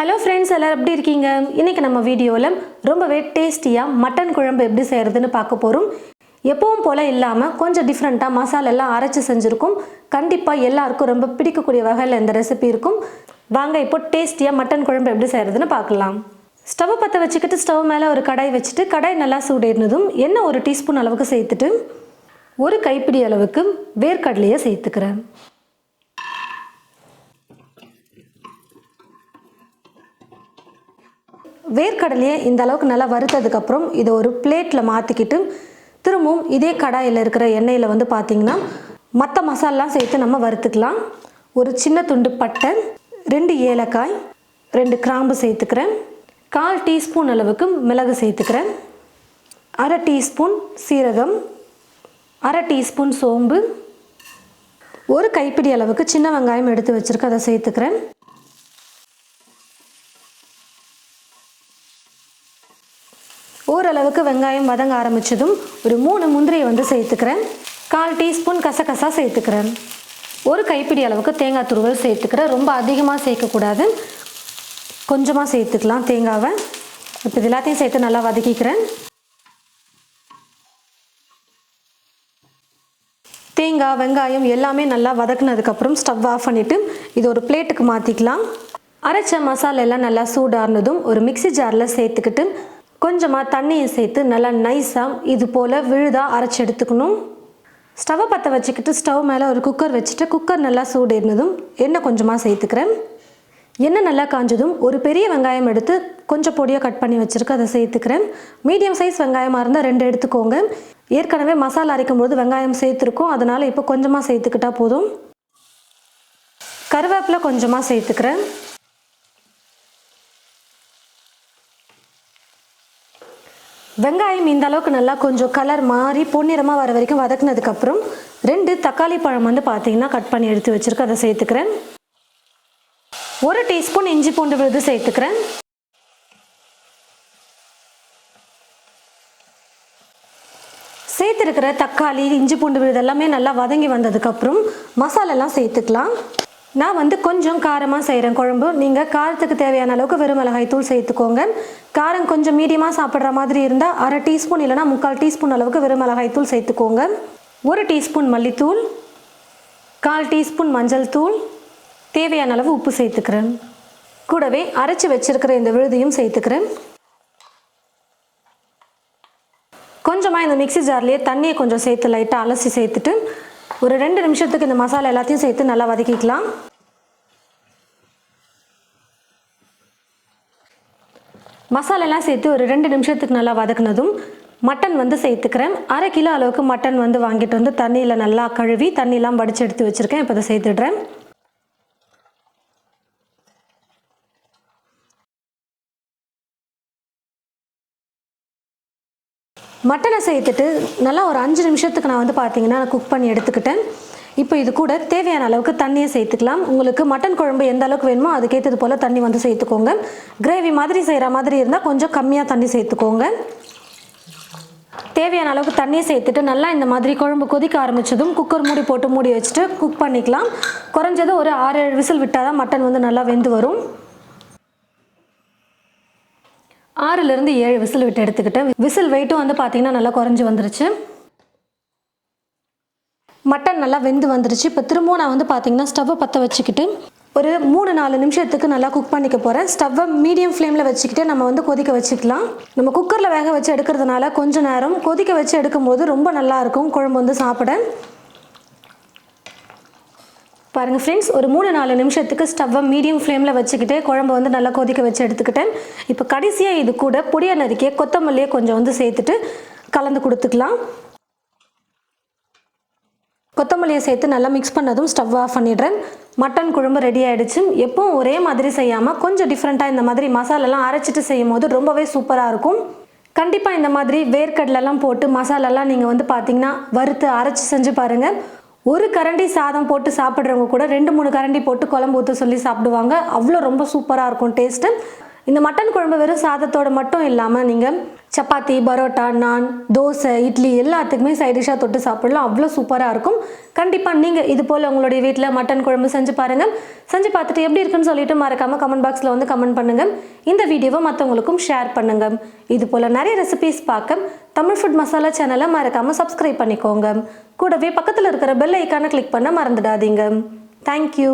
Hello friends எல்லோரும் எப்படி இருக்கீங்க? இன்றைக்கி நம்ம வீடியோவில் ரொம்பவே டேஸ்டியாக மட்டன் குழம்பு எப்படி செய்கிறதுன்னு பார்க்க போகிறோம் எப்பவும் போல் இல்லாமல் கொஞ்சம் டிஃப்ரெண்ட்டாக மசாலெல்லாம் அரைச்சி செஞ்சுருக்கும். கண்டிப்பாக எல்லாருக்கும் ரொம்ப பிடிக்கக்கூடிய வகையில் இந்த ரெசிபி இருக்கும். வாங்க இப்போ டேஸ்டியாக மட்டன் குழம்பு எப்படி செய்கிறதுன்னு பார்க்கலாம். ஸ்டவ் பற்ற வச்சுக்கிட்டு ஸ்டவ் மேலே ஒரு கடாய் வச்சுட்டு கடாய் நல்லா சூடேறினதும் எண்ணெய் ஒரு டீஸ்பூன் அளவுக்கு சேர்த்துட்டு ஒரு கைப்பிடி அளவுக்கு வேர்க்கடலையை சேர்த்துக்கிறேன். வேர்க்கடலையை இந்த அளவுக்கு நல்லா வறுத்ததுக்கப்புறம் இதை ஒரு பிளேட்டில் மாற்றிக்கிட்டு திரும்பவும் இதே கடாயில் இருக்கிற எண்ணெயில் வந்து பார்த்திங்கன்னா மற்ற மசாலாம் சேர்த்து நம்ம வறுத்துக்கலாம். ஒரு சின்ன துண்டு பட்டை ரெண்டு ஏலக்காய் ரெண்டு கிராம்பு சேர்த்துக்கிறேன். கால் டீஸ்பூன் அளவுக்கு மிளகு சேர்த்துக்கிறேன். அரை டீஸ்பூன் சீரகம் அரை டீஸ்பூன் சோம்பு ஒரு கைப்பிடி அளவுக்கு சின்ன வெங்காயம் எடுத்து வச்சுருக்கேன் அதை சேர்த்துக்கிறேன். ஓரளவுக்கு வெங்காயம் வதங்க ஆரம்பித்ததும் ஒரு மூணு முந்திரியை வந்து சேர்த்துக்கிறேன். கால் டீஸ்பூன் கசகசா சேர்த்துக்கிறேன். ஒரு கைப்பிடி அளவுக்கு தேங்காய் துருவல் சேர்த்துக்கிறேன். ரொம்ப அதிகமாக சேர்க்கக்கூடாது. கொஞ்சமாக சேர்த்துக்கலாம் தேங்காவை. இப்போ இது எல்லாத்தையும் சேர்த்து நல்லா வதக்கிக்கிறேன். தேங்காய் வெங்காயம் எல்லாமே நல்லா வதக்குனதுக்கப்புறம் ஸ்டவ் ஆஃப் பண்ணிவிட்டு இது ஒரு பிளேட்டுக்கு மாற்றிக்கலாம் அரைச்ச மசாலா எல்லாம் நல்லா சூடானதும் ஒரு மிக்ஸி ஜாரில் சேர்த்துக்கிட்டு கொஞ்சமாக தண்ணியை சேர்த்து நல்லா நைஸாக இது போல் விழுதாக அரைச்சி எடுத்துக்கணும். ஸ்டவ்வை பற்ற வச்சுக்கிட்டு ஸ்டவ் மேலே ஒரு குக்கர் வச்சுட்டு குக்கர் நல்லா சூடு இருந்ததும் எண்ணெய் கொஞ்சமாக சேர்த்துக்கிறேன். எண்ணெய் நல்லா காஞ்சதும் ஒரு பெரிய வெங்காயம் எடுத்து கொஞ்சம் பொடியாக கட் பண்ணி வச்சுருக்கு அதை சேர்த்துக்கிறேன். மீடியம் சைஸ் வெங்காயமாக இருந்தால் ரெண்டு எடுத்துக்கோங்க. ஏற்கனவே மசாலா அரைக்கும் போது வெங்காயம் சேர்த்துருக்கோம். அதனால் இப்போ கொஞ்சமாக சேர்த்துக்கிட்டால் போதும். கருவேப்பிலை கொஞ்சமாக சேர்த்துக்கிறேன். வெங்காயம் இந்த அளவுக்கு நல்லா கொஞ்சம் கலர் மாறி பொன்னிறமாக வர வரைக்கும் வதக்குனதுக்கப்புறம் ரெண்டு தக்காளி பழம் வந்து பார்த்தீங்கன்னா கட் பண்ணி எடுத்து வச்சுருக்கு. அதை சேர்த்துக்கிறேன். ஒரு டீஸ்பூன் இஞ்சி பூண்டு விழுது சேர்த்துக்கிறேன். சேர்த்துருக்கிற தக்காளி இஞ்சி பூண்டு விழுது எல்லாமே நல்லா வதங்கி வந்ததுக்கப்புறம் மசாலெல்லாம் சேர்த்துக்கலாம். நான் வந்து கொஞ்சம் காரமாக செய்கிறேன் குழம்பு. நீங்கள் காரத்துக்கு தேவையான அளவுக்கு வெறும் மிளகாய் தூள் சேர்த்துக்கோங்க. காரம் கொஞ்சம் மீடியமாக சாப்பிட்ற மாதிரி இருந்தால் அரை டீஸ்பூன் இல்லைனா முக்கால் டீஸ்பூன் அளவுக்கு வெறும் மிளகாய் தூள் சேர்த்துக்கோங்க. ஒரு டீஸ்பூன் மல்லித்தூள் கால் டீஸ்பூன் மஞ்சள் தூள் தேவையான அளவு உப்பு சேர்த்துக்கிறேன். கூடவே அரைச்சி வச்சிருக்கிற இந்த விழுதையும் சேர்த்துக்கிறேன். கொஞ்சமாக இந்த மிக்ஸி ஜார்லேயே தண்ணியை கொஞ்சம் சேர்த்து லைட்டாக அலசி சேர்த்துட்டு ஒரு ரெண்டு நிமிஷத்துக்கு இந்த மசாலா எல்லாத்தையும் சேர்த்து நல்லா வதக்கிக்கலாம். மசாலாலாம் சேர்த்து ஒரு ரெண்டு நிமிஷத்துக்கு நல்லா வதக்குனதும் மட்டன் வந்து சேர்த்துக்கிறேன். அரை கிலோ அளவுக்கு மட்டன் வந்து வாங்கிட்டு வந்து தண்ணியில் நல்லா கழுவி தண்ணியெலாம் வடித்து எடுத்து வச்சுருக்கேன். இப்போ அதை சேர்த்துடுறேன். மட்டனை சேர்த்துட்டு நல்லா ஒரு அஞ்சு நிமிஷத்துக்கு நான் வந்து பார்த்தீங்கன்னா நான் குக் பண்ணி எடுத்துக்கிட்டேன். இப்போ இது கூட தேவையான அளவுக்கு தண்ணியை சேர்த்துக்கலாம். உங்களுக்கு மட்டன் குழம்பு எந்த அளவுக்கு வேணுமோ அதுக்கேற்றது போல் தண்ணி வந்து சேர்த்துக்கோங்க. கிரேவி மாதிரி செய்கிற மாதிரி இருந்தால் கொஞ்சம் கம்மியாக தண்ணி சேர்த்துக்கோங்க. தேவையான அளவுக்கு தண்ணியை சேர்த்துட்டு நல்லா இந்த மாதிரி குழம்பு கொதிக்க ஆரம்பித்ததும் குக்கர் மூடி போட்டு மூடி வச்சுட்டு குக் பண்ணிக்கலாம். குறைஞ்சது ஒரு ஆறு ஏழு விசில் விட்டால் தான் மட்டன் வந்து நல்லா வெந்து வரும். ஆறுலேருந்து ஏழு விசில் விட்டு எடுத்துக்கிட்டேன் விசில் வெயிட்டும் வந்து பார்த்திங்கன்னா நல்லா குறைஞ்சி வந்துருச்சு. மட்டன் நல்லா வெந்து வந்துருச்சு. இப்போ திரும்பவும் நான் வந்து பார்த்திங்கன்னா ஸ்டவ்வை பற்ற வச்சுக்கிட்டு ஒரு மூணு நாலு நிமிஷத்துக்கு நல்லா குக் பண்ணிக்க போகிறேன் ஸ்டவ்வை மீடியம் ஃப்ளேமில் வச்சுக்கிட்டு நம்ம வந்து கொதிக்க வச்சுக்கலாம். நம்ம குக்கரில் வேக வச்சு எடுக்கிறதுனால கொஞ்சம் நேரம் கொதிக்க வச்சு எடுக்கும்போது ரொம்ப நல்லாயிருக்கும் குழம்பு வந்து சாப்பிட. பாருங்கள் ஃப்ரெண்ட்ஸ் ஒரு மூணு நாலு நிமிஷத்துக்கு ஸ்டவ்வை மீடியம் ஃப்ளேமில் வச்சுக்கிட்டு குழம்பு வந்து நல்லா கொதிக்க வச்சு எடுத்துக்கிட்டேன். இப்போ கடைசியாக இது கூட பொடியை நறுக்கிய கொத்தமல்லியை கொஞ்சம் வந்து சேர்த்துட்டு கலந்து கொடுத்துக்கலாம். கொத்தமல்லியை சேர்த்து நல்லா மிக்ஸ் பண்ணதும் ஸ்டவ் ஆஃப் பண்ணிடுறேன். மட்டன் குழம்பு ரெடி ஆகிடுச்சு எப்பவும் ஒரே மாதிரி செய்யாமல் கொஞ்சம் டிஃப்ரெண்ட்டாக இந்த மாதிரி மசாலாலாம் அரைச்சிட்டு செய்யும் போது ரொம்பவே சூப்பராக இருக்கும். கண்டிப்பாக இந்த மாதிரி வேர்க்கடலெல்லாம் போட்டு மசாலாலாம் நீங்கள் வந்து பார்த்தீங்கன்னா வறுத்து அரைச்சி செஞ்சு பாருங்கள் ஒரு கரண்டி சாதம் போட்டு சாப்பிட்றவங்க கூட ரெண்டு மூணு கரண்டி போட்டு குழம்பு ஊற்ற சொல்லி சாப்பிடுவாங்க. அவ்வளோ ரொம்ப சூப்பராக இருக்கும் டேஸ்ட்டு. இந்த மட்டன் குழம்பு வெறும் சாதத்தோடு மட்டும் இல்லாமல் நீங்கள் சப்பாத்தி பரோட்டா நான் தோசை இட்லி எல்லாத்துக்குமே சைடிஷாக தொட்டு சாப்பிடலாம். அவ்வளோ சூப்பராக இருக்கும். கண்டிப்பாக நீங்கள் இது போல் உங்களுடைய வீட்டில் மட்டன் குழம்பு செஞ்சு பாருங்கள் செஞ்சு பார்த்துட்டு எப்படி இருக்குன்னு சொல்லிட்டு மறக்காமல் கமெண்ட் பாக்ஸில் வந்து கமெண்ட் பண்ணுங்கள் இந்த வீடியோவை மற்றவங்களுக்கும் ஷேர் பண்ணுங்கள் இது போல் நிறைய ரெசிபீஸ் பார்க்க தமிழ் ஃபுட் மசாலா சேனலை மறக்காமல் சப்ஸ்கிரைப் பண்ணிக்கோங்க. கூடவே பக்கத்தில் இருக்கிற பெல் ஐக்கானை கிளிக் பண்ண மறந்துடாதீங்க. தேங்க்யூ